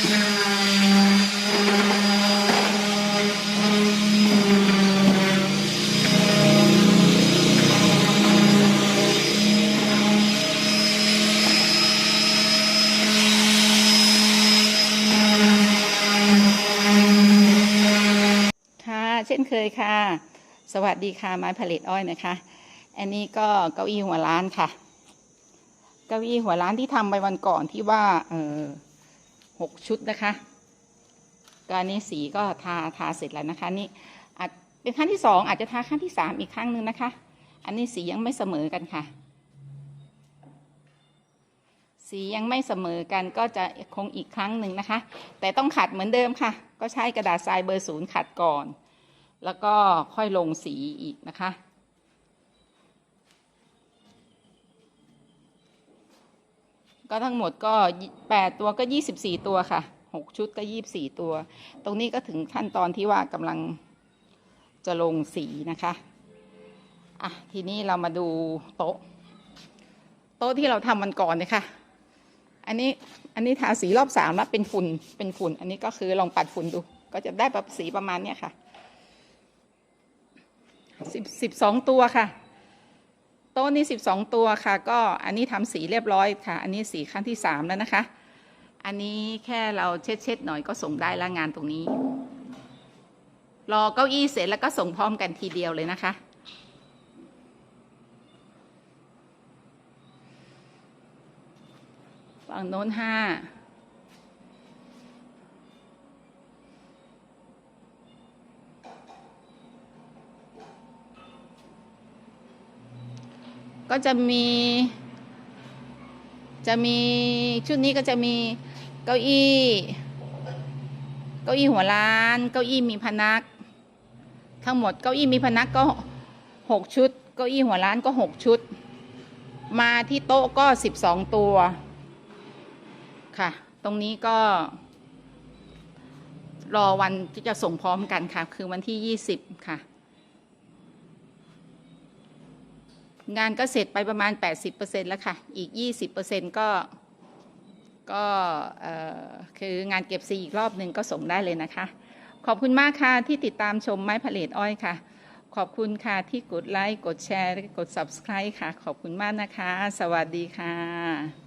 ค่ะเช่นเคยค่ะ สวัสดีค่ะ ไม้ผลิตอ้อยนะคะ อันนี้ก็เก้าอี้หัวร้านค่ะ เก้าอี้หัวร้านที่ทำไปวันก่อนที่ว่า เออ หกชุดนะคะก็อันนี้สีก็ทาทาเสร็จแล้วนะคะนี่อาจเป็นครั้งที่สองอาจจะทาครั้งที่สามอีกครั้งหนึ่งนะคะ อันนี้สียังไม่เสมอกันค่ะ สียังไม่เสมอกันก็จะคงอีกครั้งหนึ่งนะคะ แต่ต้องขัดเหมือนเดิมค่ะ ก็ใช้กระดาษทรายเบอร์ศูนย์ขัดก่อน แล้วก็ค่อยลงสีอีกนะคะ ก็ทั้งหมดก็แปดตัวก็ยี่สิบสี่ตัวค่ะหกชุดก็ยี่บสี่ตัว ตรงนี้ก็ถึงขั้นตอนที่ว่ากำลังจะลงสีนะคะอะทีนี้เรามาดูโต๊ะ โต๊ะที่เราทำวันก่อนเนี่ยค่ะอันนี้อันนี้ทาสีรอบสามแล้วเป็นฝุ่นเป็นฝุ่น อันนี้ก็คือลองปัดฝุ่นดู ก็จะได้แบบสีประมาณเนี้ยค่ะสิบสิบสองตัวค่ะ โต๊ะนี้สิบสองตัวค่ะ ก็อันนี้ทำสีเรียบร้อยค่ะ อันนี้สีขั้นที่สามแล้วนะคะ อันนี้แค่เราเช็ดเช็ดหน่อยก็ส่งได้ล้วงานตรงนี้ รอเก้าอี้เสร็จแล้วก็ส่งพร้อมกันทีเดียวเลยนะคะ ฝั่งโน้นห้า ก็จะมี จะมีชุดนี้ก็จะมีเก้าอี้เก้าอี้หัวล้าน เก้าอี้มีพนัก ทั้งหมดเก้าอี้มีพนักก็หกชุด เก้าอี้หัวล้านก็หกชุด มาที่โต๊ะก็สิบสองตัวค่ะ ตรงนี้ก็รอวันที่จะส่งพร้อมกันค่ะ คือวันที่ยี่สิบค่ะ งานก็เสร็จไปประมาณ 80%แล้วค่ะ อีก 20%ก็ก็คืองานเก็บสีอีกรอบหนึ่งก็ส่งได้เลยนะคะ ขอบคุณมากค่ะที่ติดตามชมไม้ผลิตอ้อยค่ะ ขอบคุณค่ะที่กดไลค์ กดแชร์และกด subscribe ค่ะ ขอบคุณมากนะคะ สวัสดีค่ะ